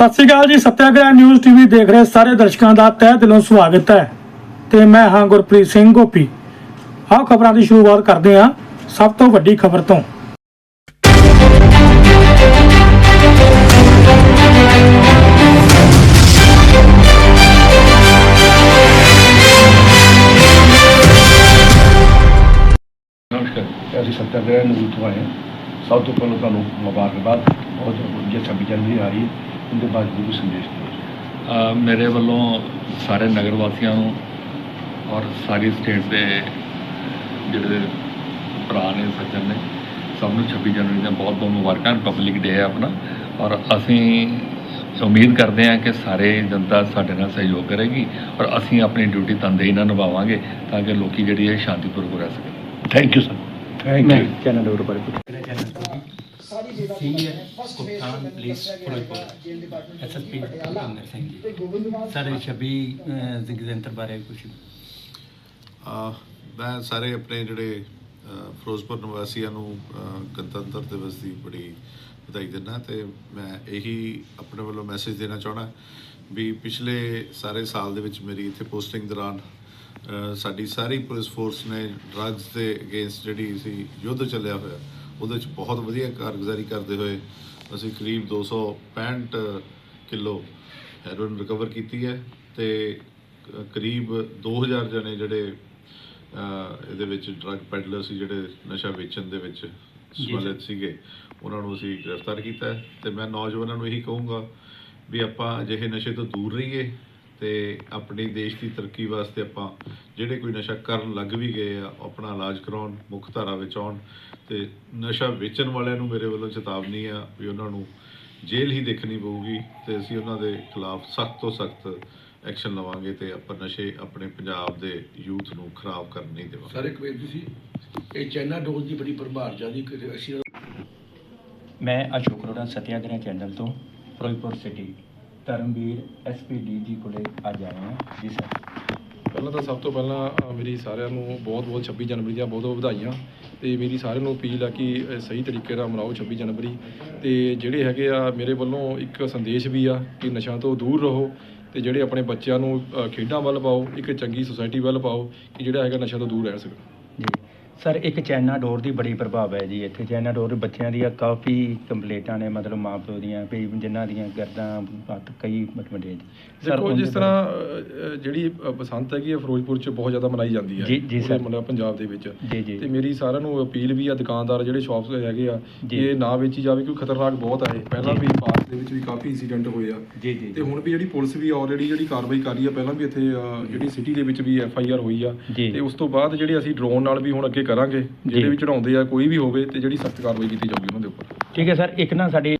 ਸਤਿ ਸ਼੍ਰੀ ਅਕਾਲ ਜੀ, satyagraha news TV ਦੇਖ ਰਹੇ ਸਾਰੇ ਦਰਸ਼ਕਾਂ ਦਾ ਤਹਿ ਦਿਲੋਂ ਸਵਾਗਤ ਹੈ ਤੇ ਮੈਂ ਹਾਂ ਗੁਰਪ੍ਰੀਤ ਸਿੰਘ ਗੋਪੀ। ਆਹ ਖਬਰਾਂ ਦੀ ਸ਼ੁਰੂਆਤ ਕਰਦੇ ਹਾਂ ਸਭ ਤੋਂ ਵੱਡੀ ਖਬਰ ਤੋਂ। ਨਮਸਕਾਰ ਅਸੀਂ ਸੱਤਿਆਗ੍ਰਹਿ ਨਿਊਜ਼ ਤੋਂ ਆਏ ਹਾਂ ਸਭ ਤੋਂ ਪਹਿਲਾਂ ਤੁਹਾਨੂੰ ਮੁਬਾਰਕਬਾਦ। ਬਹੁਤ ਵਧੀਆ ਛੱਬੀ ਜਨਵਰੀ ਆ ਰਹੀ ਹੈ। ਉਹਦੇ ਬਾਅਦ ਗੁਰੂ ਸੰਦੇਸ਼ ਦਿਓ। ਅ, ਮੇਰੇ ਵੱਲੋਂ ਸਾਰੇ ਨਗਰ ਵਾਸੀਆਂ ਨੂੰ ਔਰ ਸਾਰੀ ਸਟੇਟ ਦੇ ਜਿਹੜੇ ਭਰਾ ਨੇ ਸੱਜਣ ਨੇ ਸਭ ਨੂੰ 26 ਜਨਵਰੀ ਦੀਆਂ ਬਹੁਤ ਬਹੁਤ ਮੁਬਾਰਕਾਂ ਪਬਲਿਕ ਡੇ ਹੈ ਆਪਣਾ। ਔਰ ਅਸੀਂ ਉਮੀਦ ਕਰਦੇ ਹਾਂ ਕਿ ਸਾਰੇ ਜਨਤਾ ਸਾਡੇ ਨਾਲ ਸਹਿਯੋਗ ਕਰੇਗੀ ਔਰ ਅਸੀਂ ਆਪਣੀ ਡਿਊਟੀ ਤਨਦੇਹੀ ਨਾਲ ਨਿਭਾਵਾਂਗੇ ਤਾਂ ਕਿ ਲੋਕੀ ਜਿਹੜੀ ਹੈ ਸ਼ਾਂਤੀਪੂਰਵਕ ਰਹਿ ਸਕਣ। Thank you sir thank you channel ਦੇ ਉੱਪਰ ਸੀਨੀਅਰ ਕਪਤਾਨ ਪੁਲਿਸ ਫਿਰੋਜ਼ਪੁਰ ਐਸਐਸਪੀ ਭੁਪਿੰਦਰ ਸਿੰਘ ਜੀ। ਸਾਰੇ 26 ਜ਼ਿੰਦਗੀਜ਼ੰਤਰ ਬਾਰੇ ਕੁਝ ਅਹ ਮੈਂ ਸਾਰੇ ਆਪਣੇ ਜਿਹੜੇ ਫਿਰੋਜ਼ਪੁਰ ਨਿਵਾਸੀਆਂ ਨੂੰ ਗਣਤੰਤਰ ਦਿਵਸ ਦੀ ਬੜੀ ਵਧਾਈ ਦਿੰਦਾ ਤੇ ਮੈਂ ਇਹੀ ਆਪਣੇ ਵੱਲੋਂ ਮੈਸੇਜ ਦੇਣਾ ਚਾਹਣਾ ਵੀ ਪਿਛਲੇ ਸਾਰੇ ਸਾਲ ਦੇ ਵਿੱਚ ਮੇਰੀ ਇੱਥੇ ਪੋਸਟਿੰਗ ਦੌਰਾਨ ਸਾਡੀ ਸਾਰੀ ਪੁਲਿਸ ਫੋਰਸ ਨੇ ਡਰੱਗਸ ਦੇ ਅਗੇਂਸਟ ਜਿਹੜੀ ਸੀ ਯੁੱਧ ਚੱਲਿਆ ਹੋਇਆ। ਉਹਦੇ ਵਿੱਚ ਬਹੁਤ ਵਧੀਆ ਕਾਰਗੁਜ਼ਾਰੀ ਕਰਦੇ ਹੋਏ ਅਸੀਂ ਕਰੀਬ 265 ਕਿਲੋ ਹੈਰੋਇਨ ਰਿਕਵਰ ਕੀਤੀ ਹੈ ਤੇ ਕਰੀਬ 2000 ਜਣੇ ਜਿਹੜੇ ਇਹਦੇ ਵਿੱਚ ਡਰੱਗ ਪੈਡਲਰ ਸੀ ਜਿਹੜੇ ਨਸ਼ਾ ਵੇਚਣ ਦੇ ਵਿੱਚ ਸਮਲਿਤ ਸੀਗੇ ਉਹਨਾਂ ਨੂੰ ਅਸੀਂ ਗ੍ਰਿਫਤਾਰ ਕੀਤਾ ਤੇ ਮੈਂ ਨੌਜਵਾਨਾਂ ਨੂੰ ਇਹੀ ਕਹੂੰਗਾ ਵੀ ਆਪਾਂ ਅਜਿਹੇ ਨਸ਼ੇ ਤੋਂ ਦੂਰ ਰਹੀਏ ਤੇ ਆਪਣੀ ਦੇਸ਼ ਦੀ ਤਰੱਕੀ ਵਾਸਤੇ ਆਪਾਂ ਜਿਹੜੇ ਕੋਈ ਨਸ਼ਾ ਕਰਨ ਲੱਗ ਵੀ ਗਏ ਆ ਉਹ ਆਪਣਾ ਇਲਾਜ ਕਰਾਉਣ ਮੁੱਖ ਧਾਰਾ ਵਿੱਚ ਆਉਣ ਤੇ ਨਸ਼ਾ ਵੇਚਣ ਵਾਲਿਆਂ ਨੂੰ ਮੇਰੇ ਵੱਲੋਂ ਚੇਤਾਵਨੀ ਆ ਵੀ ਉਹਨਾਂ ਨੂੰ ਜੇਲ੍ਹ ਹੀ ਦੇਖਣੀ ਪਊਗੀ ਤੇ ਅਸੀਂ ਉਹਨਾਂ ਦੇ ਖਿਲਾਫ ਸਖਤ ਤੋਂ ਸਖਤ ਐਕਸ਼ਨ ਲਵਾਂਗੇ ਤੇ ਆਪਾਂ ਨਸ਼ੇ ਆਪਣੇ ਪੰਜਾਬ ਦੇ ਯੂਥ ਨੂੰ ਖਰਾਬ ਕਰਨ ਨਹੀਂ ਦੇਵਾਂਗੇ। ਸਾਰੇ ਇੱਕ ਬੇਨਤੀ ਸੀ ਇਹ ਚਾਈਨਾ ਡੋਜ਼ ਦੀ ਬੜੀ ਪ੍ਰਭਾਵ ਜਿਆਦੀ ਅਸੀਂ ਮੈਂ ਅਸ਼ੋਕ ਅਰੋੜਾ ਸਤਿਆਗ੍ਰਹਿ ਚੈਨਲ ਤੋਂ ਫਿਰੋਜ਼ਪੁਰ ਸਿਟੀ। ਧਰਮਵੀਰ ਐਸਪੀਡੀ ਜੀ ਕੋਲੇ ਅੱਜ ਆਏ ਹਾਂ। ਜੀ ਸਰ ਪਹਿਲਾਂ ਤਾਂ ਸਭ ਤੋਂ ਪਹਿਲਾਂ ਮੇਰੀ ਸਾਰਿਆਂ ਨੂੰ ਬਹੁਤ-ਬਹੁਤ 26 ਜਨਵਰੀ ਦੀਆਂ ਬਹੁਤ-ਬਹੁਤ ਵਧਾਈਆਂ ਤੇ ਮੇਰੀ ਸਾਰਿਆਂ ਨੂੰ ਅਪੀਲ ਆ ਕਿ ਸਹੀ ਤਰੀਕੇ ਨਾਲ ਮਨਾਓ 26 ਜਨਵਰੀ ਤੇ ਜਿਹੜੇ ਹੈਗੇ ਆ ਮੇਰੇ ਵੱਲੋਂ ਇੱਕ ਸੰਦੇਸ਼ ਵੀ ਆ ਕਿ ਨਸ਼ਾ ਤੋਂ ਦੂਰ ਰਹੋ ਤੇ ਜਿਹੜੇ ਆਪਣੇ ਬੱਚਿਆਂ ਨੂੰ ਖੇਡਾਂ ਵੱਲ ਪਾਓ ਇੱਕ ਚੰਗੀ ਸੁਸਾਇਟੀ ਵੱਲ ਪਾਓ ਕਿ ਜਿਹੜਾ ਹੈਗਾ ਨਸ਼ਾ ਤੋਂ ਦੂਰ ਰਹਿ ਸਕਣ। ਜੀ। ਸਰ ਇੱਕ ਚਾਈਨਾ ਡੋਰ ਦੀ ਬੜੀ ਪ੍ਰਭਾਵ ਹੈ ਜੀ ਇੱਥੇ। ਚਾਈਨਾ ਡੋਰ ਬੱਚਿਆਂ ਦੀਆਂ ਕਾਫੀ ਕੰਪਲੇਂਟਾਂ ਨੇ ਮਤਲਬ ਮਾਪਿਓ ਦੀਆਂ ਵੀ ਜਿਨ੍ਹਾਂ ਦੀਆਂ ਗਰਦਾਂ ਪੱਟ ਕਈ ਮਤਲਬ ਜੀ ਦੇਖੋ ਜਿਸ ਤਰ੍ਹਾਂ ਜਿਹੜੀ ਬਸੰਤ ਹੈਗੀ ਫਿਰੋਜ਼ਪੁਰ 'ਚ ਬਹੁਤ ਜ਼ਿਆਦਾ ਮਨਾਈ ਜਾਂਦੀ ਹੈ। ਜੀ- ਸਰ। ਮਤਲਬ ਪੰਜਾਬ ਦੇ ਵਿੱਚ। ਤੇ ਮੇਰੀ ਸਾਰਿਆਂ ਨੂੰ ਅਪੀਲ ਵੀ ਆ ਦੁਕਾਨਦਾਰ ਜਿਹੜੇ ਸ਼ਾਪਸ ਹੈਗੇ ਆ ਇਹ ਨਾ ਵੇਚੀ ਜਾਵੇ ਕਿਉਂਕਿ ਖਤਰਨਾਕ ਬਹੁਤ ਆ ਇਹ ਪਹਿਲਾਂ। ਵੀ ਪਾਰਕ ਦੇ ਵਿੱਚ ਵੀ ਕਾਫੀ ਇਨਸੀਡੈਂਟ ਹੋਏ ਆ। ਜੀ ਜੀ ਤੇ ਹੁਣ ਵੀ ਜਿਹੜੀ ਪੁਲਿਸ ਵੀ ਆਲਰੇਡੀ ਜਿਹੜੀ ਕਾਰਵਾਈ ਕਰ ਰਹੀ ਆ ਪਹਿਲਾਂ ਵੀ ਇੱਥੇ ਜਿਹੜੀ ਸਿਟੀ ਦੇ ਵਿੱਚ ਵੀ ਐਫ ਆਈ ਆਰ ਹੋਈ ਆ। ਤੇ ਉਸ ਤੋਂ ਬਾਅਦ ਜਿਹੜੇ ਅਸੀਂ ਡਰੋਨ ਨਾਲ ਵੀ ਹੁਣ ਅੱਗੇ ਕਰਾਂਗੇ ਜਿਹੜੇ ਵੀ ਚੜਾਉਂਦੇ ਆ ਕੋਈ ਵੀ ਹੋਵੇ ਤੇ ਜਿਹੜੀ ਸਖਤ ਕਾਰਵਾਈ ਕੀਤੀ ਜਾਊਗੀ ਉਹਨਾਂ ਦੇ ਉੱਪਰ। ਠੀਕ ਹੈ ਸਰ ਇੱਕ ਨਾ ਸਾਡੀ